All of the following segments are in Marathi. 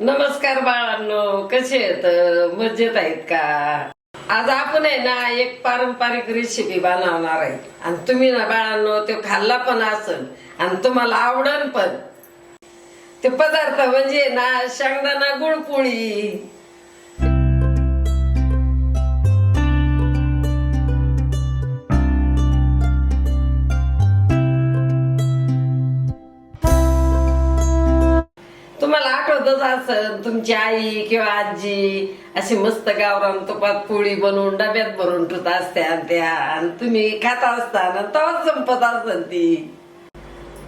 नमस्कार बाळांनो कसे आहेत? मजेत आहेत का? आज आपण आहे ना एक पारंपरिक रेसिपी बनवणार आहे. आणि तुम्ही ना बाळांनो तो खाल्ला पण असल आणि तुम्हाला आवडन पण. ते पदार्थ म्हणजे ना शेंगदाणा गुळपोळी. तुम्हाला असेल तुमची आई किंवा आजी. अशी मस्त गावरान तुपात पोळी बनवून डब्यात भरून ठेवत असत्या त्या आणि तुम्ही खात असताना तवाच संपत असेल ती.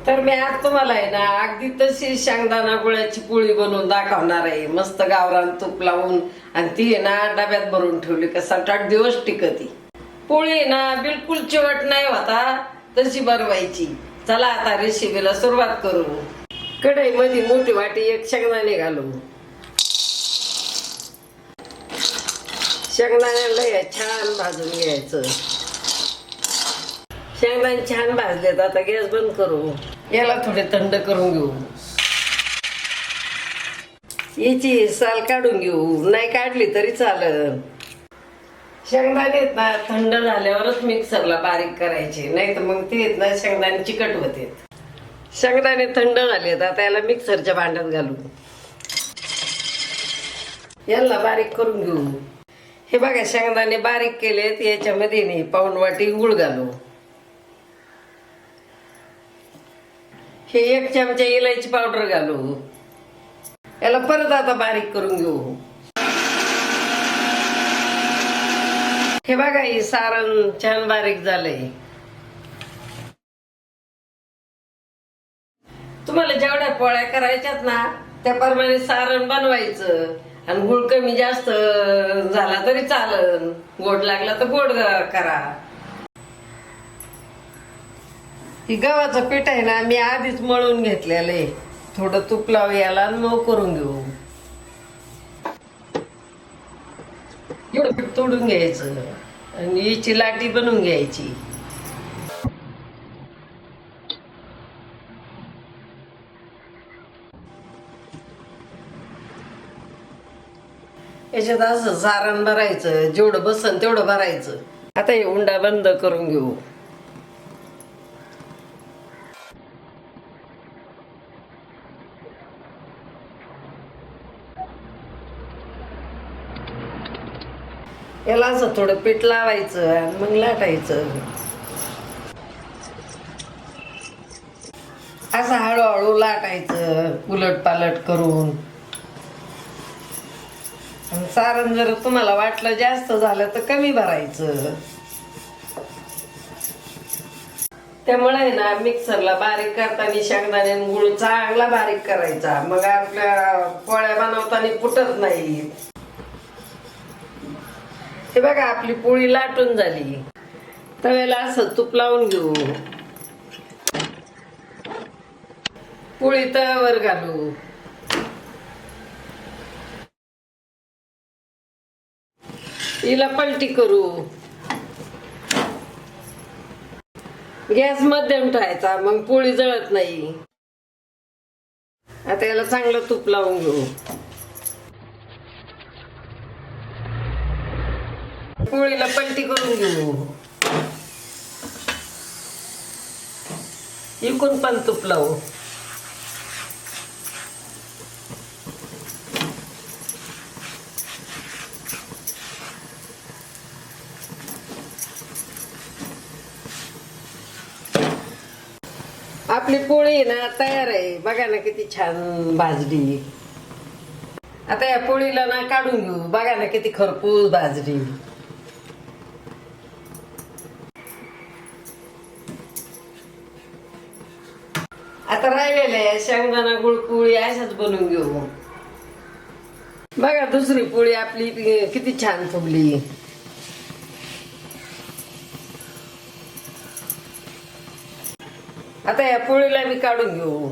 तर मी आज तुम्हाला आहे ना अगदी तशी शेंगदाणा गुळ्याची पोळी बनवून दाखवणार आहे. मस्त गावरान तूप लावून. आणि ती आहे ना डब्यात भरून ठेवली का सात आठ दिवस टिकती. पोळी आहे ना बिलकुल चिवट नाही होता. तशी बनवायची चला आता रेसिपीला सुरुवात करू. कढई मध्ये मोठी वाटी एक शेंगदाणे घालू शेंगदाण्याला छान भाजून घ्यायचं. शेंगदाणे छान भाजलेत आता गॅस बंद करू. याला थोडे थंड करून घेऊ. याची साल काढून घेऊ. नाही काढली तरी चालेल. शेंगदाणे ना थंड झाल्यावरच मिक्सरला बारीक करायचे. नाही तर मग ते येत ना शेंगदाणे चिकट होते शेंगदाणे थंड झाले आता याला मिक्सरच्या भांड्यात घालू. याला बारीक करून घेऊ. हे बघा शेंगदाणे बारीक केलेत. याच्यामध्ये नाही पाऊण वाटी गुळ घालू. हे एक चमचा इलायची पावडर घालू. याला परत आता बारीक करून घेऊ. हे बघा ही सारण छान बारीक झालंय. तुम्हाला जेवढ्या पोळ्या करायच्यात ना त्याप्रमाणे सारण बनवायचं. आणि गुळ कमी जास्त झाला तरी चालन. गोड लागला तर गोड करा. ही गव्हाचं पीठ आहे ना मी आधीच मळून घेतलेलं आहे. थोडं तूप लावू याला मऊ करून घेऊ. एवढं पीठ तोडून घ्यायचं. आणि याची लाटी बनवून घ्यायची. याच्यात असं सारण भरायचं जेवढं बसन तेवढं भरायचं. आता हे उंडा बंद करून घेऊ. याला असं थोडं पीठ लावायचं आणि मग लाटायचं. असं हळूहळू लाटायचं उलट पालट करून. सारण जर तुम्हाला वाटलं जास्त झालं तर कमी भरायचं. त्यामुळे आहे ना मिक्सरला बारीक करताना शेंगदाणे गुळ चांगला बारीक करायचा. मग आपल्या पोळ्या बनवताना फुटत नाही. हे बघा आपली पोळी लाटून झाली. तव्याला असं तूप लावून घेऊ. पोळी तव्यावर घालू. हिला पलटी करू. गॅस मध्यम ठेवायचा मग पोळी जळत नाही. आता याला चांगलं तूप लावून घेऊ. पोळीला पलटी करून घेऊ. इकून पण तूप लावू. आपली पोळी ना तयार आहे. बघा ना किती छान भाजली. आता या पोळीला ना काढून घेऊ. बघा ना किती खरपूस भाजली. आता राहिलेल्या शेंगदाणा गुळ पोळी अशाच बनवून घेऊ. बघा दुसरी पोळी आपली किती छान फुगली. आता या पोळीला मी काढून घेऊ.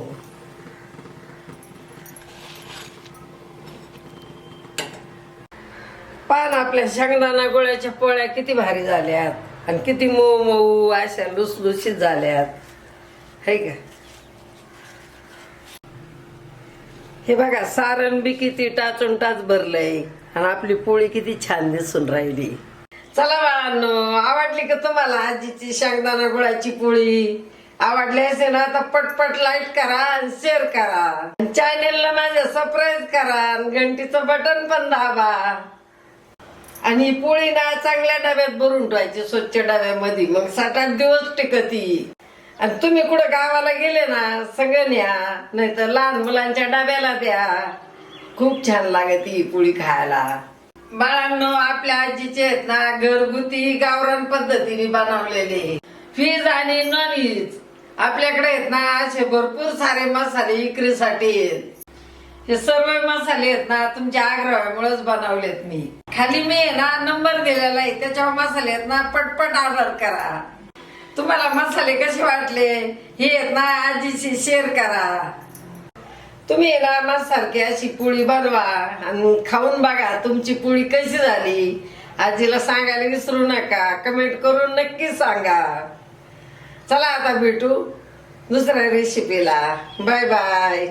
पान आपल्या शेंगदाणा गोळ्याच्या पोळ्या किती भारी झाल्यात. आणि किती मऊ मऊ अशा लुसलुशीत झाल्यात. है का? हे बघा सारण बी किती टाचून टाच भरलंय. आणि आपली पोळी किती छान दिसून राहिली. चला बाळांनो आवडली का तुम्हाला आजीची शेंगदाणा गुळाची पोळी? आवडले असेल ना तर पटपट लाईक करा आणि शेअर करा. चॅनेलला माझ्या सबस्क्राईब करा आणि घंटीचं बटन पण दाबा. आणि पोळी ना चांगल्या डब्यात भरून ठेवायची स्वच्छ डब्यामध्ये. मग सात आठ दिवस टिकती. आणि तुम्ही कुठं गावाला गेले ना सगळं न्या. नाही तर लहान मुलांच्या डब्याला द्या. खूप छान लागते ही पोळी खायला. बाळांनो आपल्या आजीचे आहेत ना घरगुती गावरान पद्धतीने बनवलेले. व्हेज आणि नॉन व्हेज आपल्याकडे आहेत ना असे भरपूर सारे मसाले विक्रीसाठी आहेत. हे सर्व मसाले आहेत ना तुमच्या आग्रहामुळेच बनवलेत मी. खाली मी आहे ना नंबर दिलेला आहे. त्याच्यावर मसाले आहेत ना पटपट ऑर्डर करा. तुम्हाला मसाले कसे वाटले हे आहेत ना आजीशी शेअर करा. तुम्ही आहे ना अशी पोळी बनवा आणि खाऊन बघा तुमची पोळी कशी झाली. आजीला सांगायला विसरू नका. कमेंट करून नक्की सांगा. चला आता भेटू दुसऱ्या रेसिपीला बाय बाय